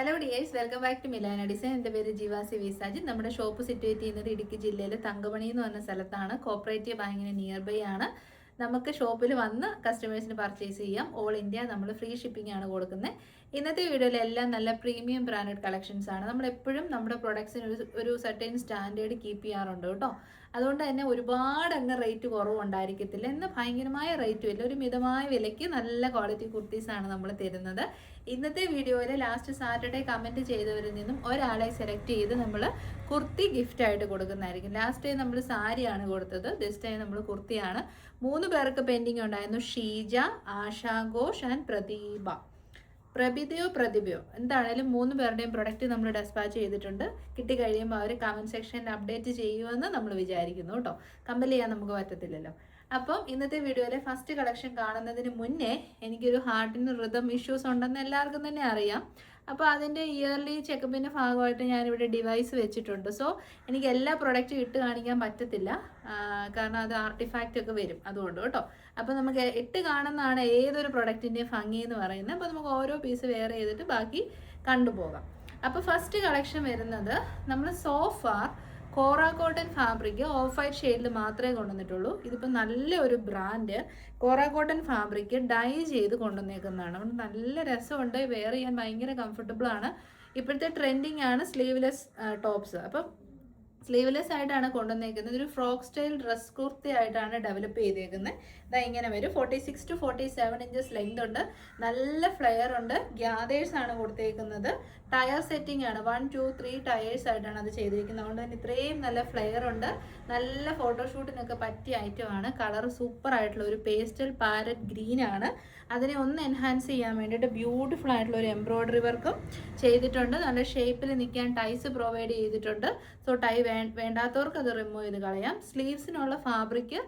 Hello dears welcome back to Milana design എന്റെ പേര് ജീവാസി വിസാജ്. നമ്മുടെ ഷോപ്പ് സിറ്റുവേറ്റ് ചെയ്യുന്നത് ഇടുക്കി ജില്ലയിലെ തങ്കമണി എന്ന് പറഞ്ഞ സ്ഥലത്താണ്. കോപ്പറേറ്റീവ് ബാങ്കിന് നിയർ ബൈ ആണ്. നമുക്ക് ഷോപ്പിൽ വന്ന് കസ്റ്റമേഴ്സിന് പർച്ചേസ് ചെയ്യാം. ഓൾ ഇന്ത്യ നമ്മൾ ഫ്രീ ഷിപ്പിംഗ് ആണ് കൊടുക്കുന്നത് ഇന്നത്തെ വീഡിയോയിലെല്ലാം നല്ല പ്രീമിയം ബ്രാൻഡഡ് കളക്ഷൻസ് ആണ്. നമ്മൾ എപ്പോഴും നമ്മുടെ പ്രൊഡക്ട്സിന് ഒരു ഒരു സർട്ടൈൻ സ്റ്റാൻഡേർഡ് കീപ്പ് ചെയ്യാറുണ്ട് കേട്ടോ. അതുകൊണ്ട് തന്നെ ഒരുപാട് അങ്ങ് റേറ്റ് കുറവുണ്ടായിരിക്കത്തില്ല. എന്ന് ഭയങ്കരമായ റേറ്റും ഇല്ല. ഒരു മിതമായ വിലയ്ക്ക് നല്ല ക്വാളിറ്റി കുർത്തീസാണ് നമ്മൾ തരുന്നത്. ഇന്നത്തെ വീഡിയോയിൽ ലാസ്റ്റ് സാറ്റർഡേ കമന്റ് ചെയ്തവരിൽ നിന്നും ഒരാളെ സെലക്ട് ചെയ്ത് നമ്മൾ കുർത്തി ഗിഫ്റ്റ് ആയിട്ട് കൊടുക്കുന്നതായിരിക്കും. ലാസ്റ്റ് ഡേ നമ്മൾ സാരിയാണ് കൊടുത്തത്. ദിസ് ടൈം നമ്മൾ കുർത്തിയാണ്. മൂന്ന് പേർക്ക് പെൻഡിങ് ഉണ്ടായിരുന്നു. ഷീജ ആശാ ആൻഡ് പ്രദീപ. പ്രഭിതയോ പ്രതിഭയോ? എന്താണേലും മൂന്ന് പേരുടെയും പ്രൊഡക്റ്റ് നമ്മൾ ഡെസ്പാച്ച് ചെയ്തിട്ടുണ്ട്. കിട്ടി കഴിയുമ്പോൾ അവർ കമന്റ് സെക്ഷനിൽ അപ്ഡേറ്റ് ചെയ്യുമെന്ന് നമ്മൾ വിചാരിക്കുന്നു കേട്ടോ. കമ്പൽ ചെയ്യാൻ നമുക്ക് പറ്റത്തില്ലല്ലോ. അപ്പം ഇന്നത്തെ വീഡിയോയിലെ ഫസ്റ്റ് കളക്ഷൻ കാണുന്നതിന് മുന്നേ എനിക്കൊരു ഹാർട്ടിന് റിതം ഇഷ്യൂസ് ഉണ്ടെന്ന് എല്ലാവർക്കും തന്നെ അറിയാം. അപ്പോൾ അതിന്റെ ഇയർലി ചെക്കപ്പിന്റെ ഭാഗമായിട്ട് ഞാനിവിടെ ഡിവൈസ് വെച്ചിട്ടുണ്ട്. സോ എനിക്ക് എല്ലാ പ്രൊഡക്റ്റും ഇട്ട് കാണിക്കാൻ പറ്റത്തില്ല. കാരണം അത് ആർട്ടിഫാക്റ്റ് ഒക്കെ വരും അതുകൊണ്ട് കേട്ടോ. അപ്പോൾ നമുക്ക് ഇട്ട് കാണുന്നതാണ് ഏതൊരു പ്രൊഡക്റ്റിന്റെയും ഭംഗി എന്ന് പറയുന്നത്. അപ്പോൾ നമുക്ക് ഓരോ പീസ് വെയർ ചെയ്തിട്ട് ബാക്കി കണ്ടുപോകാം. അപ്പോൾ ഫസ്റ്റ് കളക്ഷൻ വരുന്നത് നമ്മൾ so far kora cotton fabric off white ഷെയ്ഡിൽ മാത്രമേ കൊണ്ടുവന്നിട്ടുള്ളൂ. ഇതിപ്പോൾ നല്ല ഒരു brand kora cotton fabric dye ചെയ്ത് കൊണ്ടുവന്നേക്കുന്നതാണ്. നല്ല രസമുണ്ട്. വെയർ ചെയ്യാൻ ഭയങ്കര കംഫർട്ടബിൾ ആണ്. ഇപ്പോഴത്തെ ട്രെൻഡിങ് ആണ് സ്ലീവ്ലെസ് ടോപ്സ് അപ്പം സ്ലീവ്ലെസ് ആയിട്ടാണ് കൊണ്ടുവന്നേക്കുന്നത്. ഒരു ഫ്രോക്ക് സ്റ്റൈൽ ഡ്രസ് കുർത്തി ആയിട്ടാണ് ഡെവലപ്പ് ചെയ്തേക്കുന്നത്. ഇതാ ഇങ്ങനെ വരും. Forty six to forty seven inches length ഉണ്ട്. നല്ല ഫ്ലെയർ ഉണ്ട്. ഗ്യാതേഴ്സ് ആണ് കൊടുത്തേക്കുന്നത്. ടയർ സെറ്റിംഗ് ആണ്. വൺ ടു ത്രീ ടയേഴ്സ് ആയിട്ടാണ് അത് ചെയ്തിരിക്കുന്നത് അതുകൊണ്ട് തന്നെ ഇത്രയും നല്ല ഫ്ലെയർ ഉണ്ട്. നല്ല ഫോട്ടോഷൂട്ടിനൊക്കെ പറ്റിയ ഐറ്റമാണ് കളർ സൂപ്പർ ആയിട്ടുള്ള ഒരു പേസ്റ്റൽ പാരറ്റ് ഗ്രീൻ ആണ്. അതിനെ ഒന്ന് എൻഹാൻസ് ചെയ്യാൻ വേണ്ടിയിട്ട് ബ്യൂട്ടിഫുൾ ആയിട്ടുള്ള ഒരു എംബ്രോയ്ഡറി വർക്കും ചെയ്തിട്ടുണ്ട്. നല്ല ഷേപ്പിൽ നിൽക്കാൻ ടൈസ് പ്രൊവൈഡ് ചെയ്തിട്ടുണ്ട്. സോ ടൈ വേണ്ടാത്തവർക്ക് അത് റിമൂവ് ചെയ്ത് കളയാം. സ്ലീവ്സിനുള്ള ഫാബ്രിക്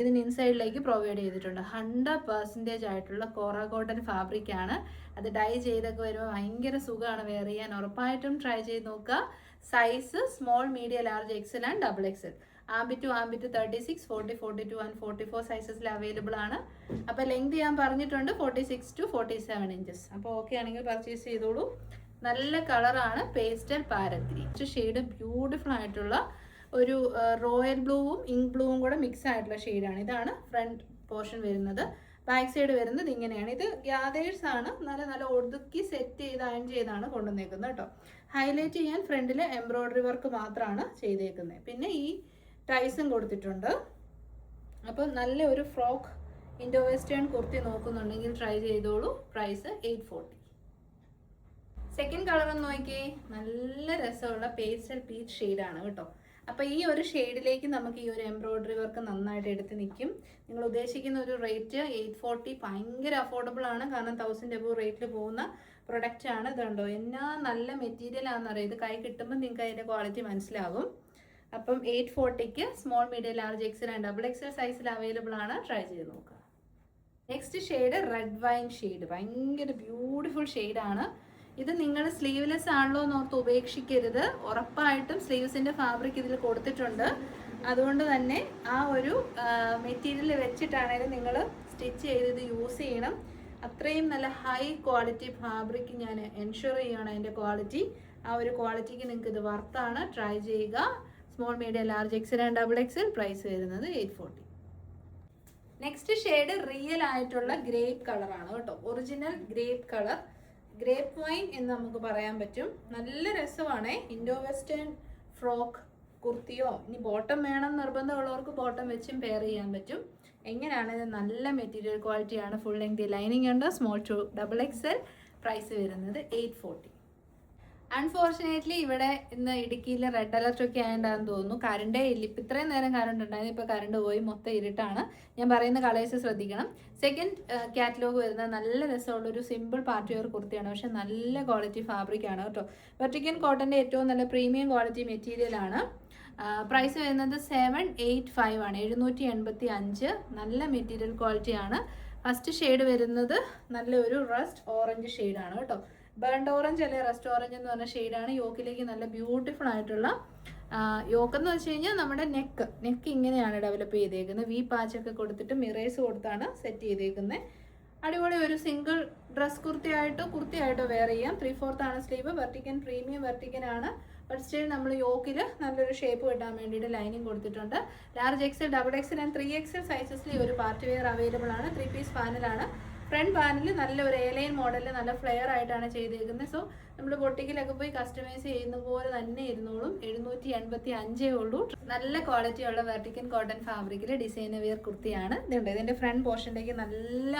ഇതിന് ഇൻസൈഡിലേക്ക് പ്രൊവൈഡ് ചെയ്തിട്ടുണ്ട്. ഹൺഡ്രഡ് പെർസെന്റേജ് ആയിട്ടുള്ള കോറ കോട്ടൺ ഫാബ്രിക്കാണ് അത് ഡൈ ചെയ്തൊക്കെ വരുമ്പോൾ ഭയങ്കര സുഖമാണ് വെയർ ചെയ്യാൻ ഉറപ്പായിട്ടും ട്രൈ ചെയ്ത് നോക്കുക. Size small medium large XL and double XL ആംബി to ആംബി to thirty six forty forty two and forty four സൈസസിൽ available ആണ്. അപ്പോൾ ലെങ്ത് ഞാൻ പറഞ്ഞിട്ടുണ്ട് forty six to forty seven inches അപ്പോൾ ഓക്കെ ആണെങ്കിൽ പർച്ചേസ് ചെയ്തോളൂ. നല്ല കളറാണ് പേസ്റ്റൽ പാരത്തിരി ഷെയ്ഡ് ബ്യൂട്ടിഫുൾ ആയിട്ടുള്ള ഒരു റോയൽ ബ്ലൂവും ഇങ്ക് ബ്ലൂവും കൂടെ മിക്സ് ആയിട്ടുള്ള ഷെയ്ഡാണ് ഇതാണ് ഫ്രണ്ട് പോർഷൻ വരുന്നത്. ബാക്ക് സൈഡ് വരുന്നത് ഇങ്ങനെയാണ്. ഇത് ഗ്യാതേഴ്സ് ആണ്. നല്ല നല്ല ഒതുക്കി സെറ്റ് ചെയ്ത് അയൺ ചെയ്താണ് കൊണ്ടുവന്നേക്കുന്നത് കേട്ടോ. ഹൈലൈറ്റ് ചെയ്യാൻ ഫ്രണ്ടിലെ എംബ്രോയ്ഡറി വർക്ക് മാത്രമാണ് ചെയ്തേക്കുന്നത് പിന്നെ ഈ ടൈസും കൊടുത്തിട്ടുണ്ട്. അപ്പോൾ നല്ല ഒരു ഫ്രോക്ക് ഇൻഡോ വെസ്റ്റേൺ കുർത്തി നോക്കുന്നുണ്ടെങ്കിൽ ട്രൈ ചെയ്തോളൂ. Price eight forty second colour ഒന്ന് നോക്കിയേ. നല്ല രസമുള്ള പേസ്റ്റൽ പീച്ച് ഷെയ്ഡാണ് കേട്ടോ. അപ്പോൾ ഈ ഒരു ഷെയ്ഡിലേക്ക് നമുക്ക് ഈ ഒരു എംബ്രോയ്ഡറി വർക്ക് നന്നായിട്ട് എടുത്ത് നിൽക്കും. നിങ്ങൾ ഉദ്ദേശിക്കുന്ന ഒരു റേറ്റ് എയ്റ്റ് ഫോർട്ടി ഭയങ്കര അഫോർഡബിൾ ആണ്. കാരണം തൗസൻഡ് എബോ റേറ്റിൽ പോകുന്ന പ്രൊഡക്റ്റ് ആണ്. ഇതുണ്ടോ? എന്നാ നല്ല മെറ്റീരിയൽ ആണെന്നറിയാം ഇത് കൈ കിട്ടുമ്പോൾ നിങ്ങൾക്ക് അതിന്റെ ക്വാളിറ്റി മനസ്സിലാകും അപ്പം eight ഫോർട്ടിക്ക് small medium large XL and double XL സൈസിൽ അവൈലബിൾ ആണ്. ട്രൈ ചെയ്ത് നോക്കുക. Next shade red wine shade ഭയങ്കര ബ്യൂട്ടിഫുൾ ഷെയ്ഡാണ് ഇത് നിങ്ങൾ സ്ലീവ്ലെസ് ആണല്ലോ എന്ന് ഓർത്ത് ഉപേക്ഷിക്കരുത്. ഉറപ്പായിട്ടും സ്ലീവ്സിന്റെ ഫാബ്രിക് ഇതിൽ കൊടുത്തിട്ടുണ്ട്. അതുകൊണ്ട് തന്നെ ആ ഒരു മെറ്റീരിയൽ വെച്ചിട്ടാണെങ്കിലും നിങ്ങൾ സ്റ്റിച്ച് ചെയ്ത് ഇത് യൂസ് ചെയ്യണം. അത്രയും നല്ല ഹൈ ക്വാളിറ്റി ഫാബ്രിക് ഞാൻ എൻഷുർ ചെയ്യണം അതിന്റെ ക്വാളിറ്റി ആ ഒരു ക്വാളിറ്റിക്ക് നിങ്ങൾക്ക് ഇത് വർത്താണ് ട്രൈ ചെയ്യുക. Small medium large XL and double XL price വരുന്നത് eight forty next shade real ആയിട്ടുള്ള ഗ്രേപ്പ് കളറാണ് കേട്ടോ. Original grape colour grape wine എന്ന് നമുക്ക് പറയാൻ പറ്റും. നല്ല രസമാണ്. ഇൻഡോ വെസ്റ്റേൺ ഫ്രോക്ക് കുർത്തിയോ ഇനി ബോട്ടം വേണം നിർബന്ധമുള്ളവർക്ക് ബോട്ടം വെച്ചും പെയർ ചെയ്യാൻ പറ്റും. എങ്ങനെയാണ് ഇത്? നല്ല മെറ്റീരിയൽ ക്വാളിറ്റിയാണ് ഫുൾ ലെങ്ത് ലൈനിങ് ഉണ്ട്. Small to double XL price വരുന്നത് എയ്റ്റ് ഫോർട്ടി അൺഫോർച്ചുനേറ്റ്ലി ഇവിടെ ഇന്ന് ഇടുക്കിയിൽ റെഡ് അലർട്ട് ഒക്കെ ആയതാണെന്ന് തോന്നുന്നു. കറണ്ടേ ഇല്ല. ഇപ്പം ഇത്രയും നേരം കറണ്ട് ഉണ്ടായിരുന്നു. ഇപ്പോൾ കറണ്ട് പോയി മൊത്തം ഇരുട്ടാണ്. ഞാൻ പറയുന്ന കളേഴ്സ് ശ്രദ്ധിക്കണം. സെക്കൻഡ് കാറ്റലോഗ് വരുന്നത് നല്ല രസമുള്ള ഒരു സിമ്പിൾ പാർട്ടി വെയർ കുർത്തിയാണ്. പക്ഷെ നല്ല ക്വാളിറ്റി ഫാബ്രിക് ആണ് കേട്ടോ. വെർട്ടിക്കൻ കോട്ടന്റെ ഏറ്റവും നല്ല പ്രീമിയം ക്വാളിറ്റി മെറ്റീരിയൽ ആണ്. പ്രൈസ് വരുന്നത് സെവൻ എയ്റ്റ് ഫൈവ് ആണ്. എഴുന്നൂറ്റി എൺപത്തി അഞ്ച് നല്ല മെറ്റീരിയൽ ക്വാളിറ്റി ആണ്. ഫസ്റ്റ് ഷെയ്ഡ് വരുന്നത് നല്ലൊരു റസ്റ്റ് ഓറഞ്ച് ഷെയ്ഡാണ് കേട്ടോ. ബേൺഡ് ഓറഞ്ച് അല്ലെ റെസ്റ്റ് ഓറഞ്ച് എന്ന് പറഞ്ഞ ഷെയ്ഡാണ് യോക്കിലേക്ക് നല്ല ബ്യൂട്ടിഫുൾ ആയിട്ടുള്ള യോക്ക് എന്ന് വെച്ച് കഴിഞ്ഞാൽ നമ്മുടെ നെക്ക് നെക്ക് ഇങ്ങനെയാണ് ഡെവലപ്പ് ചെയ്തേക്കുന്നത്. വി പാച്ചൊക്കെ കൊടുത്തിട്ട് മിറേഴ്സ് കൊടുത്താണ് സെറ്റ് ചെയ്തേക്കുന്നത് അടിപൊളി ഒരു സിംഗിൾ ഡ്രസ് കുർത്തിയായിട്ടോ കുർത്തിയായിട്ടോ വെയർ ചെയ്യാം. ത്രീ ഫോർത്ത് ആണ് സ്ലീവ് വെർട്ടിക്കൻ പ്രീമിയം വെർട്ടിക്കൻ ആണ്. ബട്ട് സ്റ്റിൽ നമ്മൾ യോക്കിൽ നല്ലൊരു ഷേപ്പ് കിട്ടാൻ വേണ്ടിയിട്ട് ലൈനിങ് കൊടുത്തിട്ടുണ്ട്. Large XL double XL and three XL സൈസസിൽ ഒരു പാർട്ടി വെയർ അവൈലബിൾ ആണ്. ത്രീ പീസ് പാനലാണ് ഫ്രണ്ട് പാനൽ നല്ല ഒരു ഏലൈൻ മോഡലിൽ നല്ല ഫ്ലെയർ ആയിട്ടാണ് ചെയ്തേക്കുന്നത്. സോ നമ്മൾ ബൊട്ടിക്കിലൊക്കെ പോയി കസ്റ്റമൈസ് ചെയ്യുന്ന പോലെ തന്നെ ഇരുന്നോളും. എഴുന്നൂറ്റി എൺപത്തി അഞ്ചേ ഉള്ളൂ. നല്ല ക്വാളിറ്റി ഉള്ള വെർട്ടിക്കൻ കോട്ടൺ ഫാബ്രിക്കിൽ ഡിസൈനർ വെയർ കുർത്തിയാണ്. ഇതുണ്ട്. ഇതിന്റെ ഫ്രണ്ട് പോർഷനിലേക്ക് നല്ല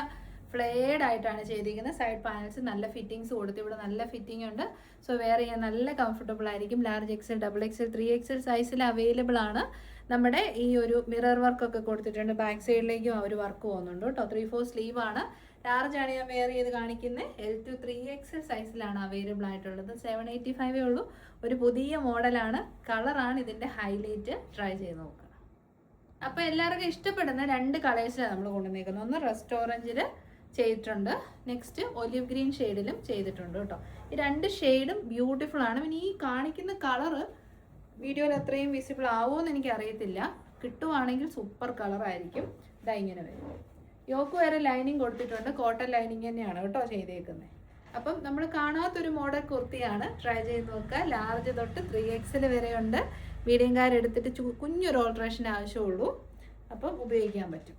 ഫ്ലെയർഡ് ആയിട്ടാണ് ചെയ്തിരിക്കുന്നത് സൈഡ് പാനൽസ് നല്ല ഫിറ്റിംഗ്സ് കൊടുത്ത്. ഇവിടെ നല്ല ഫിറ്റിംഗ് ഉണ്ട്. സോ വെയർ ചെയ്യാൻ നല്ല കംഫർട്ടബിൾ ആയിരിക്കും. Large XL double XL three XL സൈസിൽ അവൈലബിൾ ആണ്. നമ്മുടെ ഈ ഒരു മിറർ വർക്ക് ഒക്കെ കൊടുത്തിട്ടുണ്ട്. ബാക്ക് സൈഡിലേക്കും ആ ഒരു വർക്ക് പോകുന്നുണ്ട് കേട്ടോ. ത്രീ ഫോർ സ്ലീവ് ആണ്. ലാർജ് ആണ് ഞാൻ വെയർ ചെയ്ത് കാണിക്കുന്നത് എൽ ടു ത്രീ എക്സൽ സൈസിലാണ് അവൈലബിൾ ആയിട്ടുള്ളത്. സെവൻ എയ്റ്റി ഫൈവേ ഉള്ളൂ. ഒരു പുതിയ മോഡലാണ് കളറാണ് ഇതിന്റെ ഹൈലൈറ്റ് ട്രൈ ചെയ്ത് നോക്കുക അപ്പോൾ എല്ലാവർക്കും ഇഷ്ടപ്പെടുന്ന രണ്ട് കളേഴ്സിലാണ് നമ്മൾ കൊണ്ടുവന്നേക്കുന്നത്. ഒന്ന് റെസ്റ്റോറന്റിൽ ചെയ്തിട്ടുണ്ട്. നെക്സ്റ്റ് ഒലിവ് ഗ്രീൻ ഷെയ്ഡിലും ചെയ്തിട്ടുണ്ട് കേട്ടോ. ഈ രണ്ട് ഷെയ്ഡും ബ്യൂട്ടിഫുൾ ആണ്. പിന്നെ ഈ കാണിക്കുന്ന കളറ് വീഡിയോയിൽ അത്രയും വിസിബിൾ ആവുമെന്ന് എനിക്ക് അറിയത്തില്ല കിട്ടുവാണെങ്കിൽ സൂപ്പർ കളർ ആയിരിക്കും. ഇതാ ഇങ്ങനെ വരും. യോക്ക് വരെ ലൈനിങ് കൊടുത്തിട്ടുണ്ട്. കോട്ടൺ ലൈനിങ് തന്നെയാണ് കേട്ടോ ചെയ്തേക്കുന്നത് അപ്പം നമ്മൾ കാണാത്തൊരു മോഡൽ കുർത്തിയാണ് ട്രൈ ചെയ്ത് നോക്കുക ലാർജ് തൊട്ട് ത്രീ എക്സിൽ വരെയുണ്ട്. മീഡിയംകാരെടുത്തിട്ട് കാരെടുത്തിട്ട് കുഞ്ഞൊരു ഓൾട്രേഷൻ ആവശ്യമുള്ളൂ. അപ്പം ഉപയോഗിക്കാൻ പറ്റും.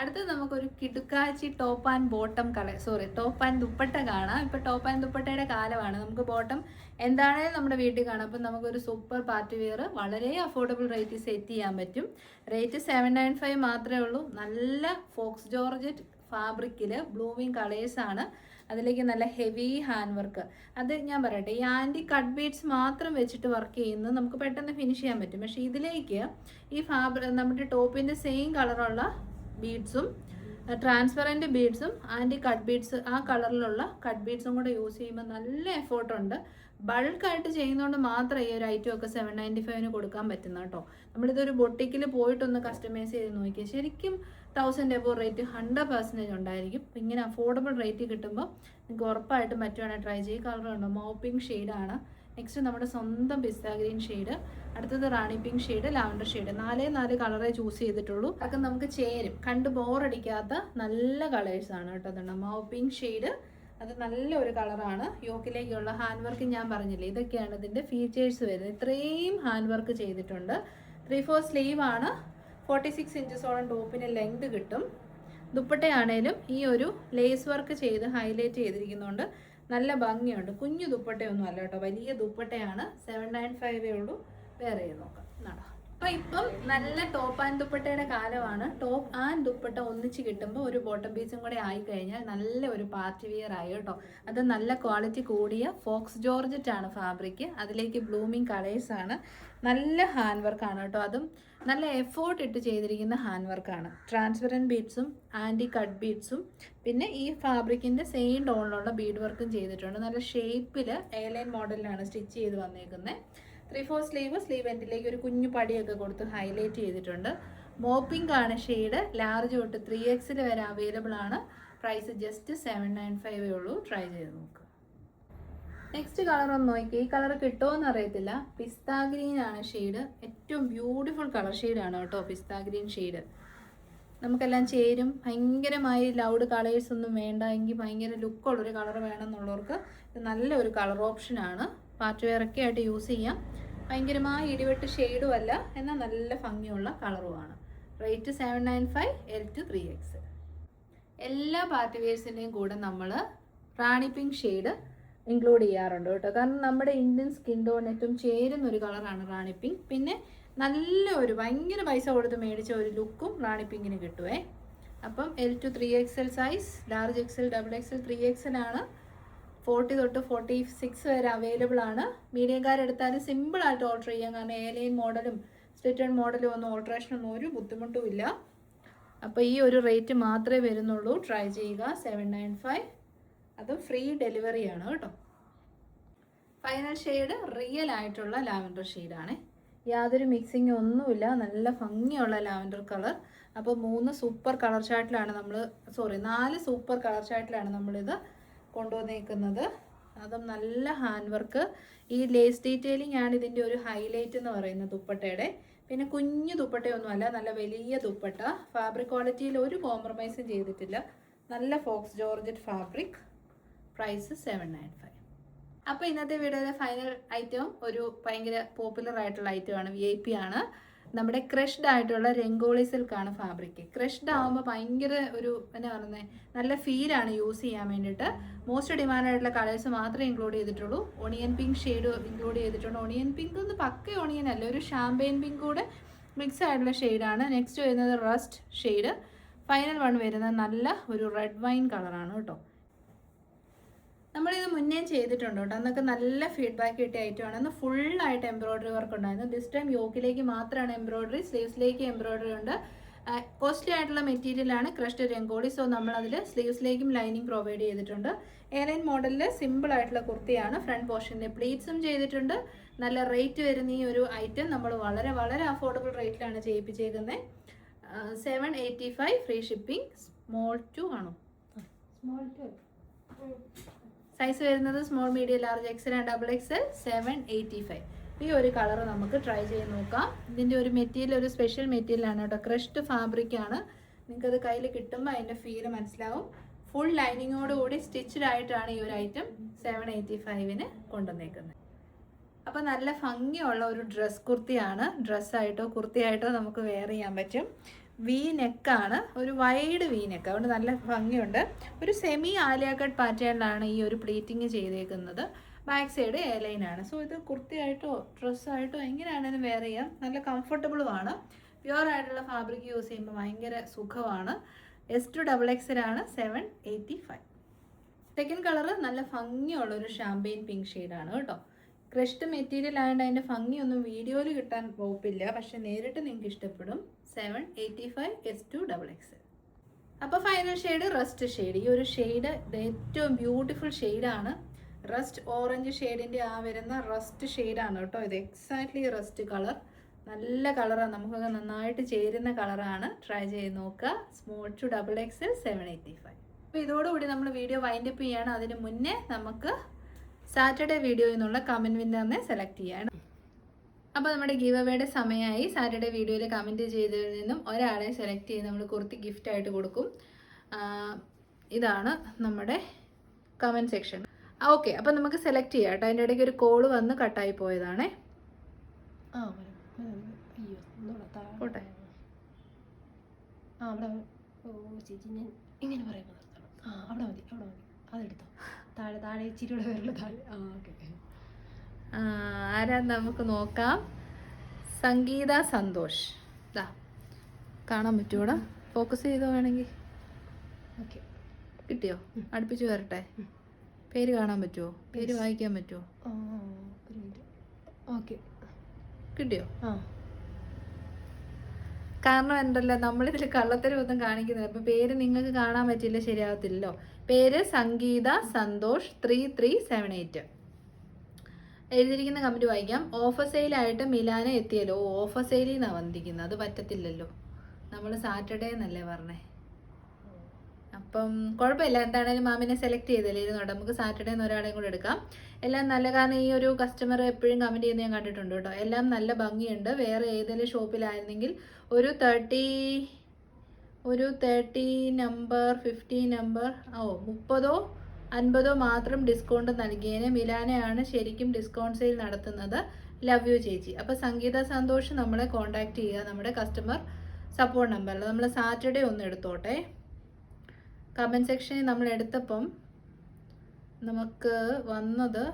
അടുത്തത് നമുക്കൊരു കിടുക്കാച്ചി top and bottom colour sorry top and dupatta കാണാം. ഇപ്പൊ ടോപ്പ് ആൻഡ് ദുപ്പട്ടയുടെ കാലമാണ്. നമുക്ക് ബോട്ടം എന്താണേലും നമ്മുടെ വീട്ടിൽ കാണാം. അപ്പം നമുക്കൊരു സൂപ്പർ പാർട്ടി വെയർ വളരെ അഫോർഡബിൾ റേറ്റ് സെറ്റ് ചെയ്യാൻ പറ്റും. റേറ്റ് സെവൻ നയൻ ഫൈവ് മാത്രമേ ഉള്ളൂ. നല്ല ഫോക്സ് ജോർജറ്റ് ഫാബ്രിക്കിൽ ബ്ലൂമിങ് കളേഴ്സാണ് അതിലേക്ക് നല്ല ഹെവി ഹാൻഡ് വർക്ക് അത് ഞാൻ പറയട്ടെ ഈ ആന്റി കട്ട് ബീഡ്സ് മാത്രം വെച്ചിട്ട് വർക്ക് ചെയ്യുന്നത് നമുക്ക് പെട്ടെന്ന് ഫിനിഷ് ചെയ്യാൻ പറ്റും. പക്ഷേ ഇതിലേക്ക് ഈ ഫാബ്രിക് നമ്മുടെ ടോപ്പിന്റെ സെയിം കളറുള്ള ബീഡ്സും ട്രാൻസ്പെറന്റ് ബീഡ്സും ആന്റി കട്ട് ബീഡ്സ് ആ കളറിലുള്ള കട്ട് ബീഡ്സും കൂടെ യൂസ് ചെയ്യുമ്പോൾ നല്ല എഫേർട്ടുണ്ട് ബൾക്കായിട്ട് ചെയ്യുന്നതുകൊണ്ട് മാത്രമേ ഈ ഒരു ഐറ്റം ഒക്കെ സെവൻ നയന്റി ഫൈവിന് കൊടുക്കാൻ പറ്റുന്ന കേട്ടോ. നമ്മളിതൊരു ബൊട്ടിക്കിൽ പോയിട്ടൊന്ന് കസ്റ്റമൈസ് ചെയ്ത് നോക്കിയാൽ ശരിക്കും thousand above rate hundred percentage ഉണ്ടായിരിക്കും. ഇങ്ങനെ അഫോർഡബിൾ റേറ്റ് കിട്ടുമ്പോൾ നിങ്ങൾക്ക് ഉറപ്പായിട്ടും പറ്റുവാണെങ്കിൽ ട്രൈ ചെയ്യും. കളർ ഉണ്ടോ മോപ്പിംഗ് ഷെയ്ഡാണ് നെക്സ്റ്റ് നമ്മുടെ സ്വന്തം പിസ്ത ഗ്രീൻ ഷെയ്ഡ് അടുത്തത് rani pink shade lavender shade. നാലേ നാല് കളറേ ചൂസ് ചെയ്തിട്ടുള്ളൂ. അതൊക്കെ നമുക്ക് ചേരും. കണ്ട് ബോറടിക്കാത്ത നല്ല കളേഴ്സാണ് കേട്ടോ അതുകൊണ്ട് മാവ് പിങ്ക് ഷെയ്ഡ് അത് നല്ല ഒരു കളറാണ് യോക്കിലേക്കുള്ള ഹാൻഡ് വർക്ക് ഞാൻ പറഞ്ഞില്ലേ ഇതൊക്കെയാണ് ഇതിന്റെ ഫീച്ചേഴ്സ് വരുന്നത്. ഇത്രയും ഹാൻഡ് വർക്ക് ചെയ്തിട്ടുണ്ട്. ത്രീ ഫോർ സ്ലീവ് ആണ്. ഫോർട്ടി സിക്സ് ഇഞ്ചസോളം ടോപ്പിന് ലെങ്ത് കിട്ടും. ദുപ്പട്ടയാണേലും ഈ ഒരു ലേസ് വർക്ക് ചെയ്ത് ഹൈലൈറ്റ് ചെയ്തിരിക്കുന്നതുകൊണ്ട് നല്ല ഭംഗിയുണ്ട്. കുഞ്ഞു ദുപ്പട്ടയൊന്നും അല്ല കേട്ടോ. വലിയ ദുപ്പട്ടയാണ്. സെവൻ നയൻ ഫൈവേ ഉള്ളൂ. വേറെ നോക്കാം. നടാം. അപ്പൊ ഇപ്പം നല്ല ടോപ്പ് ആൻഡ് ദുപ്പട്ടയുടെ കാലമാണ്. ടോപ്പ് ആൻഡ് ദുപ്പട്ട ഒന്നിച്ച് കിട്ടുമ്പോൾ ഒരു ബോട്ടം പീസും കൂടെ ആയി കഴിഞ്ഞാൽ നല്ല ഒരു പാർട്ടി വിയർ ആയി കേട്ടോ. അത് നല്ല ക്വാളിറ്റി കൂടിയ ഫോക്സ് ജോർജറ്റ് ആണ് ഫാബ്രിക് അതിലേക്ക് ബ്ലൂമിങ് കളേഴ്സ് ആണ്. നല്ല ഹാൻഡ് വർക്കാണ് കേട്ടോ. അതും നല്ല എഫേർട്ട് ഇട്ട് ചെയ്തിരിക്കുന്ന ഹാൻഡ് വർക്കാണ് ട്രാൻസ്പെറന്റ് ബീഡ്സും ആന്റി കട്ട് ബീഡ്സും പിന്നെ ഈ ഫാബ്രിക്കിന്റെ സെയിം ടോണിലുള്ള ബീഡ് വർക്കും ചെയ്തിട്ടുണ്ട്. നല്ല ഷേപ്പിൽ എയർലൈൻ മോഡലിലാണ് സ്റ്റിച്ച് ചെയ്ത് വന്നേക്കുന്നത് ത്രീ ഫോർ സ്ലീവ് സ്ലീവ് എൻഡിലേക്ക് ഒരു കുഞ്ഞു പടിയൊക്കെ കൊടുത്ത് ഹൈലൈറ്റ് ചെയ്തിട്ടുണ്ട്. മോപ്പിംഗ് ആണ് ഷെയ്ഡ് ലാർജ് തൊട്ട് ത്രീ എക്സിൽ വരെ അവൈലബിൾ ആണ്. പ്രൈസ് ജസ്റ്റ് സെവൻ നയൻ ഫൈവേ ഉള്ളൂ. ട്രൈ ചെയ്ത് നോക്കുക നെക്സ്റ്റ് കളർ ഒന്ന് നോക്കി. ഈ കളർ കിട്ടുമോയെന്ന് അറിയത്തില്ല. പിസ്താ ഗ്രീൻ ആണ് ഷെയ്ഡ് ഏറ്റവും ബ്യൂട്ടിഫുൾ കളർ ഷെയ്ഡാണ് കേട്ടോ പിസ്താ ഗ്രീൻ ഷെയ്ഡ് നമുക്കെല്ലാം ചേരും. ഭയങ്കരമായി ലൗഡ് കളേഴ്സ് ഒന്നും വേണ്ട. എങ്കിൽ ഭയങ്കര ലുക്കുള്ളൊരു കളർ വേണമെന്നുള്ളവർക്ക് ഇത് നല്ലൊരു കളർ ഓപ്ഷനാണ് പാർട്ടി വെയറൊക്കെ ആയിട്ട് യൂസ് ചെയ്യാം. ഭയങ്കരമായി ഇടിവെട്ട് ഷെയ്ഡും അല്ല. എന്നാൽ നല്ല ഭംഗിയുള്ള കളറുമാണ് rate seven nine five L to three X എല്ലാ പാർട്ടി വെയർസിന്റെയും കൂടെ നമ്മൾ റാണി പിങ്ക് ഷെയ്ഡ് ഇൻക്ലൂഡ് ചെയ്യാറുണ്ട് കേട്ടോ. കാരണം നമ്മുടെ ഇന്ത്യൻ സ്കിൻ ടോണേറ്റും ചേരുന്ന ഒരു കളറാണ് റാണി പിങ്ക് പിന്നെ നല്ല ഒരു ഭയങ്കര പൈസ കൊടുത്ത് മേടിച്ച ഒരു ലുക്കും റാണി പിങ്കിന് കിട്ടുവേ. അപ്പം L to three X L size large XL double XL three XL ആണ്. ഫോർട്ടി തൊട്ട് ഫോർട്ടി സിക്സ് വരെ അവൈലബിൾ ആണ്. മീഡിയക്കാരെടുത്താലും സിമ്പിൾ ആയിട്ട് ഓർഡർ ചെയ്യാം. കാരണം എയർലൈൻ മോഡലും സ്റ്റിറ്റൺ മോഡലും ഒന്നും ഓൾട്രേഷനൊന്നും ഒരു ബുദ്ധിമുട്ടും ഇല്ല. അപ്പോൾ ഈ ഒരു റേറ്റ് മാത്രമേ വരുന്നുള്ളൂ. ട്രൈ ചെയ്യുക. സെവൻ നയൻ ഫൈവ് അത് ഫ്രീ ഡെലിവറി ആണ് കേട്ടോ. ഫൈനൽ ഷെയ്ഡ് റിയൽ ആയിട്ടുള്ള ലാവൻഡർ ഷെയ്ഡാണ് യാതൊരു മിക്സിങ് ഒന്നുമില്ല. നല്ല ഭംഗിയുള്ള ലാവൻഡർ കളർ അപ്പോൾ മൂന്ന് സൂപ്പർ കളർ ചാർട്ടിലാണ് നമ്മൾ സോറി നാല് സൂപ്പർ കളർ ചാർട്ടിലാണ് നമ്മളിത് കൊണ്ടുവന്നേക്കുന്നത്. അതും നല്ല ഹാൻഡ് വർക്ക് ഈ ലേസ് ഡീറ്റെയിലിംഗ് ആണ് ഇതിന്റെ ഒരു ഹൈലൈറ്റ് എന്ന് പറയുന്നത് ദുപ്പട്ടയുടെ. പിന്നെ കുഞ്ഞു ദുപ്പട്ടയൊന്നുമല്ല നല്ല വലിയ ദുപ്പട്ട. ഫാബ്രിക് ക്വാളിറ്റിയിൽ ഒരു കോംപ്രമൈസും ചെയ്തിട്ടില്ല. നല്ല faux georgette fabric price seven nine five അപ്പോൾ ഇന്നത്തെ വീഡിയോയിലെ ഫൈനൽ ഐറ്റം ഒരു ഭയങ്കര പോപ്പുലർ ആയിട്ടുള്ള ഐറ്റമാണ് വി ഐ പി ആണ്. നമ്മുടെ ക്രഷ്ഡ് ആയിട്ടുള്ള രംഗോളി സിൽക്കാണ് ഫാബ്രിക് ക്രഷ്ഡ് ആകുമ്പോൾ ഭയങ്കര ഒരു എന്നാ പറയുന്നത് നല്ല ഫീലാണ് യൂസ് ചെയ്യാൻ വേണ്ടിയിട്ട്. മോസ്റ്റ് ഡിമാൻഡ് ആയിട്ടുള്ള കളേഴ്സ് മാത്രമേ ഇൻക്ലൂഡ് ചെയ്തിട്ടുള്ളൂ. ഒണിയൻ പിങ്ക് ഷെയ്ഡ് ഇൻക്ലൂഡ് ചെയ്തിട്ടുണ്ട്. ഒണിയൻ പിങ്ക് ഒന്ന് പക്ക ഒണിയൻ അല്ല ഒരു ഷാമ്പെയിൻ പിങ്ക് കൂടെ മിക്സ് ആയിട്ടുള്ള ഷെയ്ഡാണ് നെക്സ്റ്റ് വരുന്നത് റസ്റ്റ് ഷെയ്ഡ് ഫൈനൽ വൺ വരുന്നത് നല്ല ഒരു റെഡ് വൈൻ കളറാണ് കേട്ടോ. നമ്മളിത് മുന്നേ ചെയ്തിട്ടുണ്ട് കേട്ടോ. അന്നൊക്കെ നല്ല ഫീഡ്ബാക്ക് കിട്ടിയ ഐറ്റമാണ് അന്ന് ഫുള്ളായിട്ട് എംബ്രോയ്ഡറി വർക്ക് ഉണ്ടായിരുന്നു. ദിസ് ടൈം യോക്കിലേക്ക് മാത്രമാണ് എംബ്രോയ്ഡറി സ്ലീവ്സിലേക്ക് എംബ്രോയ്ഡറി ഉണ്ട്. കോസ്റ്റ്ലി ആയിട്ടുള്ള മെറ്റീരിയലാണ് ക്രഷ്ഡ് രംഗോളി. സോ നമ്മളതിൽ സ്ലീവ്സിലേക്കും ലൈനിങ് പ്രൊവൈഡ് ചെയ്തിട്ടുണ്ട്. എയർലൈൻ മോഡലിൽ സിമ്പിൾ ആയിട്ടുള്ള കുർത്തിയാണ്. ഫ്രണ്ട് പോർഷനിൽ പ്ലീറ്റ്സും ചെയ്തിട്ടുണ്ട്. നല്ല റേറ്റ് വരുന്ന ഈ ഒരു ഐറ്റം നമ്മൾ വളരെ വളരെ അഫോർഡബിൾ റേറ്റിലാണ് ചെയ്യിപ്പിച്ചേക്കുന്നത് seven eighty five free shipping small to ആണോ? സ്മോൾ ടു സൈസ് വരുന്നത് small medium large XL and double XL seven eighty five ഈ ഒരു കളർ നമുക്ക് ട്രൈ ചെയ്ത് നോക്കാം. ഇതിന്റെ ഒരു മെറ്റീരിയൽ ഒരു സ്പെഷ്യൽ മെറ്റീരിയലാണ് കേട്ടോ. ക്രഷ്ഡ് ഫാബ്രിക് ആണ്. നിങ്ങൾക്കത് കയ്യിൽ കിട്ടുമ്പോൾ അതിന്റെ ഫീൽ മനസ്സിലാവും. ഫുൾ ലൈനിങ്ങോട് കൂടി സ്റ്റിച്ച്ഡ് ആയിട്ടാണ് ഈ ഒരു ഐറ്റം സെവൻ എയ്റ്റി ഫൈവിന് കൊണ്ടുവന്നേക്കുന്നത്. അപ്പോൾ നല്ല ഭംഗിയുള്ള ഒരു ഡ്രസ് കുർത്തിയാണ്. ഡ്രസ്സായിട്ടോ കുർത്തിയായിട്ടോ നമുക്ക് വെയർ ചെയ്യാൻ പറ്റും. വി നെക്കാണ് ഒരു വൈഡ് വി നെക്ക് അതുകൊണ്ട് നല്ല ഭംഗിയുണ്ട്. ഒരു സെമി ആലിയ കട്ട് പാറ്റേണിലാണ് ഈ ഒരു പ്ലീറ്റിങ് ചെയ്തേക്കുന്നത്. ബാക്ക് സൈഡ് എയർലൈൻ ആണ്. സോ ഇത് കുർത്തിയായിട്ടോ ഡ്രസ്സായിട്ടോ എങ്ങനെയാണെങ്കിലും വെയർ ചെയ്യാം. നല്ല കംഫർട്ടബിളുമാണ് പ്യുവർ ആയിട്ടുള്ള ഫാബ്രിക് യൂസ് ചെയ്യുമ്പോൾ ഭയങ്കര സുഖമാണ്. S to double എക്സിലാണ് seven eighty five second colour നല്ല ഭംഗിയുള്ള ഒരു ഷാമ്പെയിൻ പിങ്ക് ഷെയ്ഡാണ് കേട്ടോ. ക്രഷ്ഡ് മെറ്റീരിയൽ ആയതുകൊണ്ട് അതിന്റെ ഭംഗിയൊന്നും വീഡിയോയിൽ കിട്ടാൻ പോപ്പില്ല. പക്ഷെ നേരിട്ട് നിങ്ങൾക്ക് ഇഷ്ടപ്പെടും seven eighty five S to double X അപ്പോൾ ഫൈനൽ ഷെയ്ഡ് റസ്റ്റ് ഷെയ്ഡ് ഈ ഒരു ഷെയ്ഡ് ഏറ്റവും ബ്യൂട്ടിഫുൾ ഷെയ്ഡാണ് റസ്റ്റ് ഓറഞ്ച് ഷെയ്ഡിന്റെ ആ വരുന്ന റസ്റ്റ് ഷെയ്ഡാണ് കേട്ടോ. ഇത് എക്സാക്ട്ലി റസ്റ്റ് കളർ നല്ല കളറാണ് നമുക്കൊക്കെ നന്നായിട്ട് ചേരുന്ന കളറാണ് ട്രൈ ചെയ്ത് നോക്കുക. Small to double X seven eighty five അപ്പോൾ ഇതോടുകൂടി നമ്മൾ വീഡിയോ വൈൻഡപ്പ് ചെയ്യണം. അതിന് മുന്നേ നമുക്ക് സാറ്റർഡേ വീഡിയോ എന്നുള്ള കമന്റ് വിന്നറിനെ സെലക്ട് ചെയ്യണം. അപ്പോൾ നമ്മുടെ ഗീവ് അവയുടെ സമയമായി സാറ്റർഡേ വീഡിയോയിൽ കമന്റ് ചെയ്തതിൽ നിന്നും ഒരാളെ സെലക്ട് ചെയ്ത് നമ്മൾ കുർത്തി ഗിഫ്റ്റ് ആയിട്ട് കൊടുക്കും. ഇതാണ് നമ്മുടെ കമന്റ് സെക്ഷൻ ഓക്കെ അപ്പോൾ നമുക്ക് സെലക്ട് ചെയ്യാം കേട്ടോ. അതിന്റെ ഇടയ്ക്ക് ഒരു കോൾ വന്ന് കട്ടായി പോയതാണേ. ആ വരും. വരും. അയ്യോ പോട്ടെ. ആ അവിടെ ഓ ചേച്ചി ഞാൻ ഇങ്ങനെ പറയുമ്പോൾ നിർത്തണം ആ അവിടെ മതി അവിടെ മതി അതെടുത്തോ താഴെ ഇച്ചിരിയുടെ പേരുള്ള താഴെ. ആ ഓക്കെ ആരാ നമുക്ക് നോക്കാം? സംഗീത സന്തോഷ്. ദാ കാണാൻ പറ്റൂടാ. ഫോക്കസ് ചെയ്തോ വേണമെങ്കിൽ? ഓക്കെ. കിട്ടിയോ. അടുപ്പിച്ച് വരട്ടെ. പേര് കാണാൻ പറ്റുമോ പേര് വായിക്കാൻ പറ്റുമോ ഓക്കെ. കിട്ടിയോ? ആ. കാരണം എന്തല്ലോ നമ്മളിതിൽ കള്ളത്തരമൊന്നും കാണിക്കുന്നില്ല. അപ്പം പേര് നിങ്ങൾക്ക് കാണാൻ പറ്റില്ല ശരിയാവത്തില്ലല്ലോ. പേര് Sangeetha Santhosh three three seven eight. എഴുതിയിരിക്കുന്ന കമന്റ് വായിക്കാം. ഓഫർ സെയിലായിട്ട് മിലാനെ എത്തിയല്ലോ. ഓഫർ സെയിലിൽ നിന്നാണ് വന്നിരിക്കുന്നത്. അത് പറ്റത്തില്ലല്ലോ. നമ്മൾ സാറ്റർഡേ എന്നല്ലേ പറഞ്ഞേ. അപ്പം കുഴപ്പമില്ല. എന്താണേലും മാമിനെ സെലക്ട് ചെയ്തല്ലേ ഇരുന്നോട്ടെ നമുക്ക് സാറ്റർഡേ എന്ന് ഒരാളെയും കൂടെ എടുക്കാം. എല്ലാം നല്ല കാരണം ഈ ഒരു കസ്റ്റമർ എപ്പോഴും കമന്റ് ചെയ്യുന്ന ഞാൻ കണ്ടിട്ടുണ്ട് കേട്ടോ. എല്ലാം നല്ല ഭംഗിയുണ്ട്. വേറെ ഏതെങ്കിലും ഷോപ്പിലായിരുന്നെങ്കിൽ ഒരു തേർട്ടി ഒരു തേർട്ടി നമ്പർ ഫിഫ്റ്റി നമ്പർ ഓ മുപ്പതോ അൻപതോ മാത്രം ഡിസ്കൗണ്ട് നൽകിയതിന് മിലാനയാണ് ശരിക്കും ഡിസ്കൗണ്ട് സെയിൽ നടത്തുന്നത്. ലവ് യു ചേച്ചി. അപ്പോൾ സംഗീത സന്തോഷം നമ്മളെ കോൺടാക്റ്റ് ചെയ്യുക. നമ്മുടെ കസ്റ്റമർ സപ്പോർട്ട് നമ്പറിൽ നമ്മൾ സാറ്റർഡേ ഒന്ന് എടുത്തോട്ടെ. കമന്റ് സെക്ഷനിൽ നമ്മൾ എടുത്തപ്പം നമുക്ക് വന്നത്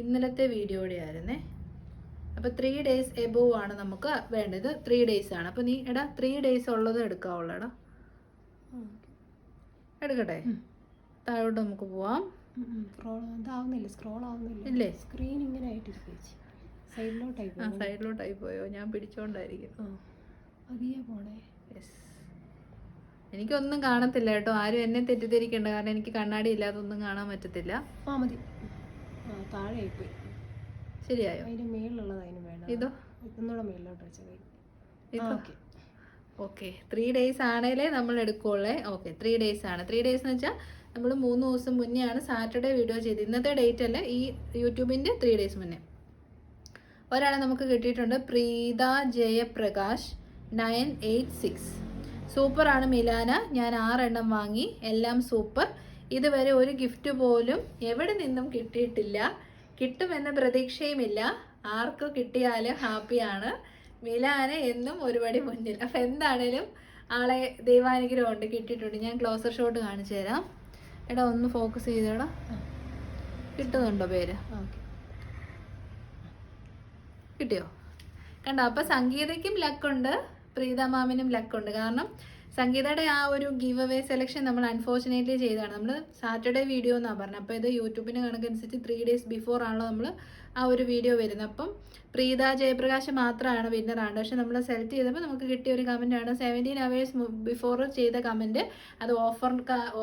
ഇന്നലത്തെ വീഡിയോയുടെ ആയിരുന്നേ. അപ്പോൾ ത്രീ ഡേയ്സ് എബോവ് ആണ് നമുക്ക് വേണ്ടത്. ത്രീ ഡേയ്സ് ആണ്. അപ്പോൾ നീ എടാ ത്രീ ഡേയ്സ് ഉള്ളത് എടുക്കാവുള്ളൂ എടാ. എടുക്കട്ടെ. താഴോട്ട് നമുക്ക് പോവാം. സ്ക്രോൾ സ്ക്രോൾ ആവുന്നില്ല? ഇല്ലേ? സ്ക്രീൻ ഇങ്ങനെ ചേച്ചി സൈഡിലോട്ടായി പോയോ? ഞാൻ പിടിച്ചോണ്ടായിരിക്കും പോണേ? യെസ് എനിക്കൊന്നും കാണത്തില്ല കേട്ടോ. ആരും എന്നെ തെറ്റിദ്ധരിക്കണ്ട. കാരണം എനിക്ക് കണ്ണാടി ഇല്ലാതെ ഒന്നും കാണാൻ പറ്റത്തില്ല. ആ മതി. ആ താഴെ പോയി. ശരിയായോ? അതിന്റെ മേളിലുള്ളത് അതിന് വേണം. ഇതോ? ഒന്നുകൂടെ മേളിലോട്ട് വെച്ചാൽ ഇതോ? ഓക്കെ. ഓക്കെ. ത്രീ ഡേയ്സ് ആണേലേ നമ്മൾ എടുക്കുള്ളേ ഓക്കെ ത്രീ ഡേയ്സ് ആണ്. ത്രീ ഡേയ്സ് എന്ന് വെച്ചാൽ നമ്മൾ മൂന്ന് ദിവസം മുന്നേ ആണ് സാറ്റർഡേ വീഡിയോ ചെയ്ത് ഇന്നത്തെ ഡേറ്റ് അല്ല ഈ യൂട്യൂബിന്റെ ത്രീ ഡേയ്സ് മുന്നേ. ഒരാളെ നമുക്ക് കിട്ടിയിട്ടുണ്ട് Preetha Jayaprakash nine eight six. സൂപ്പറാണ് മിലാന. ഞാൻ ആറെണ്ണം വാങ്ങി. എല്ലാം സൂപ്പർ. ഇതുവരെ ഒരു ഗിഫ്റ്റ് പോലും എവിടെ നിന്നും കിട്ടിയിട്ടില്ല. കിട്ടുമെന്ന പ്രതീക്ഷയുമില്ല. ആർക്ക് കിട്ടിയാലും ഹാപ്പിയാണ്. മിലാന എന്നും ഒരുപടി മുന്നിൽ. അപ്പം എന്താണേലും ആളെ ദൈവാനുഗ്രഹം ഉണ്ട് കിട്ടിയിട്ടുണ്ട്. ഞാൻ ക്ലോസർ ഷോട്ട് കാണിച്ചു തരാം. എടാ ഒന്ന് ഫോക്കസ് ചെയ്തേടാ. കിട്ടുന്നുണ്ടോ പേര്? കിട്ടിയോ? കണ്ടോ? അപ്പം സംഗീതയ്ക്കും ലക്കുണ്ട് പ്രീത മാമിനും ലക്കുണ്ട് കാരണം സംഗീതയുടെ ആ ഒരു ഗീവ് അവേ സെലക്ഷൻ നമ്മൾ അൺഫോർച്ചുനേറ്റ്ലി ചെയ്തതാണ്. നമ്മൾ സാറ്റർഡേ വീഡിയോ എന്നാണ് പറഞ്ഞത് അപ്പോൾ ഇത് യൂട്യൂബിന് കണക്കനുസരിച്ച് ത്രീ ഡേയ്സ് ബിഫോർ ആണല്ലോ നമ്മൾ ആ ഒരു വീഡിയോ വരുന്നത്. അപ്പം പ്രീത ജയപ്രകാശ് മാത്രമാണ് വിന്നറാണ് പക്ഷെ നമ്മൾ സെലക്ട് ചെയ്തപ്പോൾ നമുക്ക് കിട്ടിയ ഒരു കമന്റാണ് സെവന്റീൻ അവേഴ്സ് ബിഫോർ ചെയ്ത കമന്റ് അത് ഓഫർ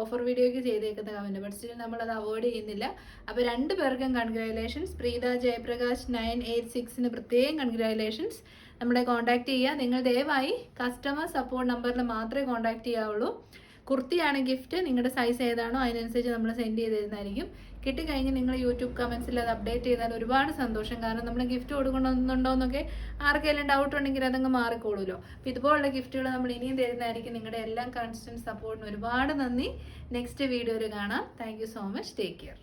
ഓഫർ വീഡിയോയ്ക്ക് ചെയ്തേക്കുന്ന കമന്റ് ബട്ട് സ്റ്റിൽ നമ്മളത് അവോയ്ഡ് ചെയ്യുന്നില്ല. അപ്പോൾ രണ്ട് പേർക്കും congratulations Preetha Jayaprakash nine eight സിക്സിന് പ്രത്യേകം കൺഗ്രാറ്റുലേഷൻസ് നമ്മളെ കോൺടാക്ട് ചെയ്യുക. നിങ്ങൾ ദയവായി കസ്റ്റമർ സപ്പോർട്ട് നമ്പറിൽ മാത്രമേ കോൺടാക്ട് ചെയ്യാവുള്ളൂ. കുർത്തിയാണ് ഗിഫ്റ്റ് നിങ്ങളുടെ സൈസ് ഏതാണോ അതിനനുസരിച്ച് നമ്മൾ സെൻഡ് ചെയ്ത് തരുന്നതായിരിക്കും കിട്ടിക്കഴിഞ്ഞ് നിങ്ങൾ യൂട്യൂബ് കമൻസിൽ അത് അപ്ഡേറ്റ് ചെയ്താൽ ഒരുപാട് സന്തോഷം. കാരണം നമ്മൾ ഗിഫ്റ്റ് കൊടുക്കണമെന്നുണ്ടോ എന്നൊക്കെ ആർക്കെങ്കിലും ഡൗട്ട് ഉണ്ടെങ്കിൽ അതങ്ങ് മാറിക്കോളൂല്ലോ അപ്പം ഇതുപോലുള്ള ഗിഫ്റ്റുകൾ നമ്മൾ ഇനിയും തരുന്നതായിരിക്കും. നിങ്ങളുടെ എല്ലാം കൺസ്റ്റന്റ് സപ്പോർട്ടിന് ഒരുപാട് നന്ദി. നെക്സ്റ്റ് വീഡിയോയിൽ കാണാം. Thank so much take care